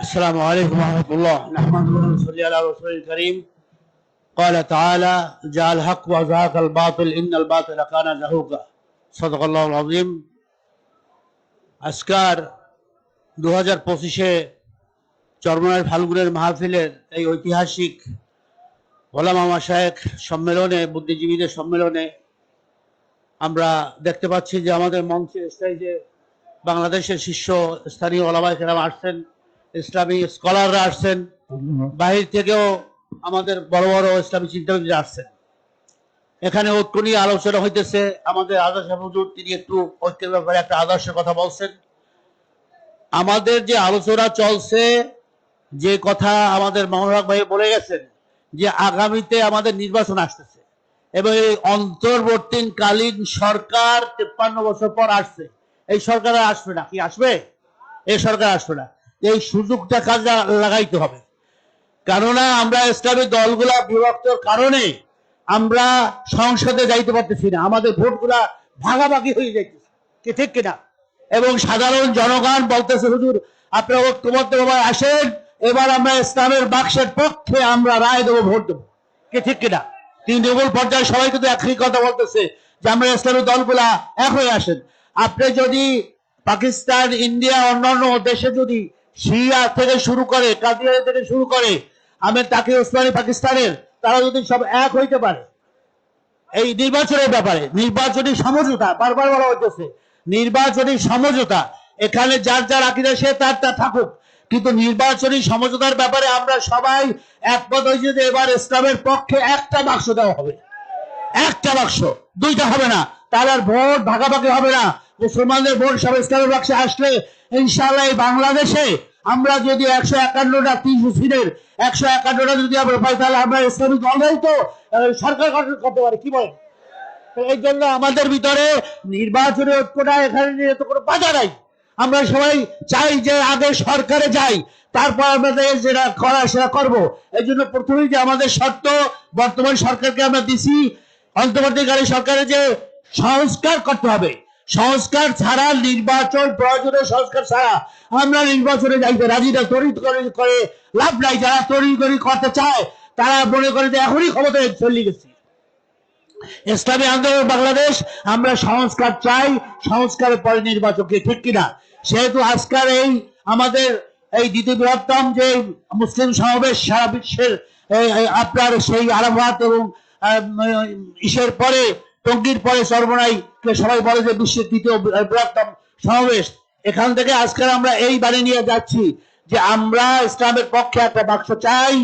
السلام عليكم ورحمة الله نحمده ونصلي على رسول الكريم قال تعالى جاء الحق وزهق الباطل إن الباطل كان زهوقا صدق الله العظيم আজকার দু হাজার পঁচিশে চরমনার ফাল্গুনের মাহফিলের এই ঐতিহাসিক ওলামা মাসায়েক সম্মেলনে বুদ্ধিজীবীদের সম্মেলনে আমরা দেখতে পাচ্ছি যে আমাদের মঞ্চে স্টেজে বাংলাদেশের শীর্ষ স্থানীয় ওলামায় কেরাম আসছেন ইসলামী স্কলাররা আসছেন, বাহির থেকেও আমাদের বড় বড় ইসলামী চিন্তাবিদরা আসছেন। এখানে ঐক্য নিয়ে আলোচনা হইতেছে। আমাদের আদর্শ হুজুর, তিনি একটু ঐক্যের ব্যাপারে একটা আদর্শের কথা বলছেন। আমাদের যে আলোচনা চলছে, যে কথা আমাদের মনোরাগ ভাই বলে গেছেন, যে আগামীতে আমাদের নির্বাচন আসতেছে। এবং এই অন্তর্বর্তীকালীন সরকার তেপ্পান্ন বছর পর আসছে। এই সরকার আসবে না কি? আসবে? এই সরকার আসবে না। এই সুযোগটা কাজে লাগাইতে হবে। কেননা আমরা ইসলামী দলগুলা বিভক্তর কারণে আমরা সংসদে যাইতে পারতেছি না। আমাদের ভোটগুলা ভাগাভাগি হয়ে যাইতেছে। কি ঠিক কিনা এবং সাধারণ জনগণ বলতেছে, হুজুর আপনারা ঐক্যবদ্ধ আসেন, এবার আমরা ইসলামের বাক্সের পক্ষে আমরা রায় দেবো, ভোট দেবো। কি ঠিক কিনা তৃণমূল পর্যায়ে সবাই কিন্তু একই কথা বলতেছে যে, আমরা ইসলামী দলগুলা এক হয়ে আসেন। আপনি যদি পাকিস্তান, ইন্ডিয়া, অন্যান্য দেশে যদি সিরিয়া থেকে শুরু করে কাদিয়া থেকে শুরু করে আমি তাকে ওসমানী পাকিস্তানের, তারা যদি সব এক হইতে পারে, এই নির্বাচনের ব্যাপারে, নির্বাচনী সমঝোতা, বারবার বলা হইতেছে, নির্বাচনী সমঝোতা, এখানে যার যার আকিদা সে তার তার থাকুক, কিন্তু নির্বাচনী সমঝোতার ব্যাপারে আমরা সবাই একমত হয়েছি যে এবার ইসলামের পক্ষে একটা বাক্স দেওয়া হবে। একটা বাক্স, দুইটা হবে না, তার আর ভোট ভাগাভাগি হবে না। মুসলমানদের ভোট ইসলামের বাক্সে আসলে, ইনশাআল্লাহ এই বাংলাদেশে আমরা যদি একশো একান্নটা তিনশো সিটের একশো একান্নটা যদি আমরা পাই, তাহলে আমরা ইসলামী দলরাই তো সরকার গঠন করতে পারি। কি বলেন? এই জন্য আমাদের ভিতরে নির্বাচনী ঐক্যটা এখানে নিয়ে তো কোনো বাধা নাই। আমরা সবাই চাই যে আগে সরকারে যাই, তারপর আমাদের যেটা করা সেটা করব। এই জন্য প্রথমেই যে আমাদের শর্ত, বর্তমান সরকারকে আমরা দিছি, অন্তর্বর্তীকালীন সরকারের যে সংস্কার করতে হবে। সংস্কার ছাড়া, নির্বাচন প্রয়োজনীয় সংস্কার ছাড়া আমরা নির্বাচনে যাইতে রাজি না করে লাভ নাই। যারা তরিত করে করতে চায়, তারা মনে করে যে এখনই ক্ষমতায় চলে গেছি। ইসলামী আন্দোলন বাংলাদেশ, আমরা সংস্কার চাই, সংস্কারের পরে নির্বাচনকে ঠিক কিনা? সেহেতু আজকাল এই আমাদের এই দ্বিতীয় বৃহত্তম যে মুসলিম সমাবেশ, সারা বিশ্বের আপনার সেই আরাফাত এবং ইসের পরে টঙ্গির পরে সর্বনাই। সবাই বলে যে বিশ্বের দ্বিতীয় বৃহত্তম সমাবেশ। এখান থেকে আজকাল আমরা এই বাণী নিয়ে যাচ্ছি যে আমরা ইসলামের পক্ষে একটা বাক্স চাই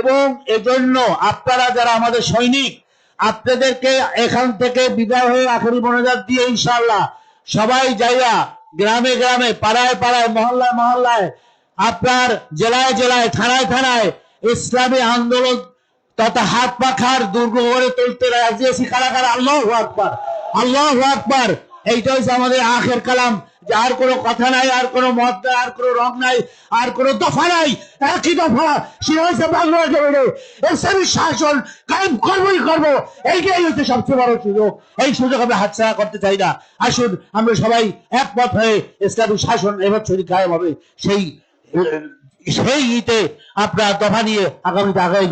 এবং এজন্য আপনারা যারা আমাদের সৈনিক, আপনাদেরকে এখান থেকে বিদায় হয়ে আখেরি মনোজাত দিয়ে ইনশাল্লাহ সবাই যাইয়া গ্রামে গ্রামে, পাড়ায় পাড়ায়, মহল্লায় মহল্লায়, আপনার জেলায় জেলায়, থানায় থানায় ইসলামী আন্দোলন তথা হাত পাখার দুর্গ গড়ে তুলতে রাজি আছি কারা কারা? আল্লাহ আকবার। আল্লাহ আকবার। এইটা হচ্ছে আমাদের আখের কালাম যে আর কোনো কথা নাই, আর কোনো মত নাই, আর কোনো রং নাই, আর কোনো দফা নাই। একই দফা। সেটা হচ্ছে বাংলার জমিনে ইসলামী শাসন কায়েম করবোই করব। এইটাই হচ্ছে সবচেয়ে বড় সুযোগ। এই সুযোগ আমরা হাতছাড়া করতে চাই না। আসুন, আমরা সবাই একমত হয়ে ইসলামী শাসন এবছরই কায়েম হবে। সেই সেই ইতে আপনার দফা নিয়ে আগামীতে আগামী